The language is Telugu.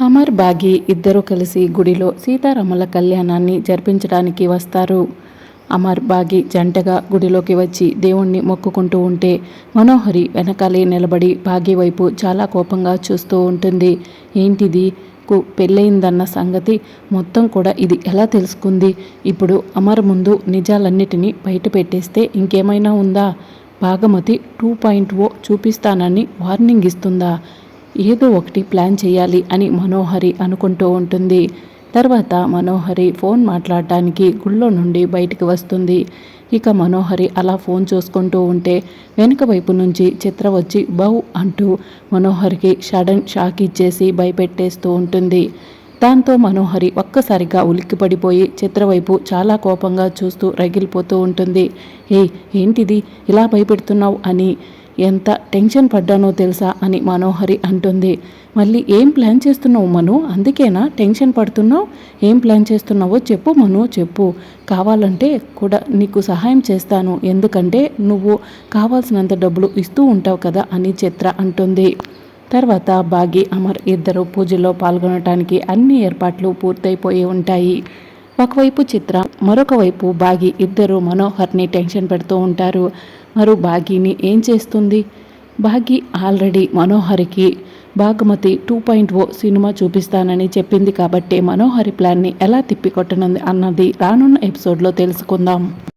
అమర్ బాగి ఇద్దరూ కలిసి గుడిలో సీతారాముల కళ్యాణాన్ని జరిపించడానికి వస్తారు. అమర్ బాగి జంటగా గుడిలోకి వచ్చి దేవుణ్ణి మొక్కుకుంటూ ఉంటే మనోహరి వెనకాలే నిలబడి బాగి వైపు చాలా కోపంగా చూస్తూ ఉంటుంది. ఏంటిది? కు పెళ్ళయిందన్న సంగతి మొత్తం కూడా ఇది ఎలా తెలుసుకుంది? ఇప్పుడు అమర్ ముందు నిజాలన్నిటినీ బయట పెట్టేస్తే ఇంకేమైనా ఉందా? భాగమతి టూ పాయింట్ ఓ చూపిస్తానని వార్నింగ్ ఇస్తుందా? ఏదో ఒకటి ప్లాన్ చేయాలి అని మనోహరి అనుకుంటూ ఉంటుంది. తర్వాత మనోహరి ఫోన్ మాట్లాడటానికి గుళ్ళో నుండి బయటికి వస్తుంది. ఇక మనోహరి అలా ఫోన్ చూసుకుంటూ ఉంటే వెనుక వైపు నుంచి చిత్ర వచ్చి బౌ అంటూ మనోహరికి సడన్ షాక్ ఇచ్చేసి భయపెట్టేస్తూ ఉంటుంది. దాంతో మనోహరి ఒక్కసారిగా ఉలిక్కిపడిపోయి చిత్రవైపు చాలా కోపంగా చూస్తూ రగిలిపోతూ ఉంటుంది. ఏ ఏంటిది? ఇలా భయపెడుతున్నావు? అని ఎంత టెన్షన్ పడ్డానో తెలుసా అని మనోహరి అంటుంది. మళ్ళీ ఏం ప్లాన్ చేస్తున్నావు మను? అందుకేనా టెన్షన్ పడుతున్నావు? ఏం ప్లాన్ చేస్తున్నావో చెప్పు మను చెప్పు. కావాలంటే కూడా నీకు సహాయం చేస్తాను. ఎందుకంటే నువ్వు కావాల్సినంత డబ్బులు ఇస్తూ ఉంటావు కదా అని చిత్ర అంటుంది. తర్వాత బాగి అమర్ ఇద్దరు పూజలో పాల్గొనటానికి అన్ని ఏర్పాట్లు పూర్తయిపోయి ఉంటాయి. ఒకవైపు చిత్ర మరొక వైపు బాగి ఇద్దరు మనోహర్ని టెన్షన్ పెడుతూ ఉంటారు. మరో భాగ్యని ఏం చేస్తుంది? భాగ్య ఆల్రెడీ మనోహరికి Bhaagamathie two point O cinema చూపిస్తానని చెప్పింది కాబట్టి మనోహరి ప్లాన్ని ఎలా తిప్పికొట్టనుంది అన్నది రానున్న ఎపిసోడ్లో తెలుసుకుందాం.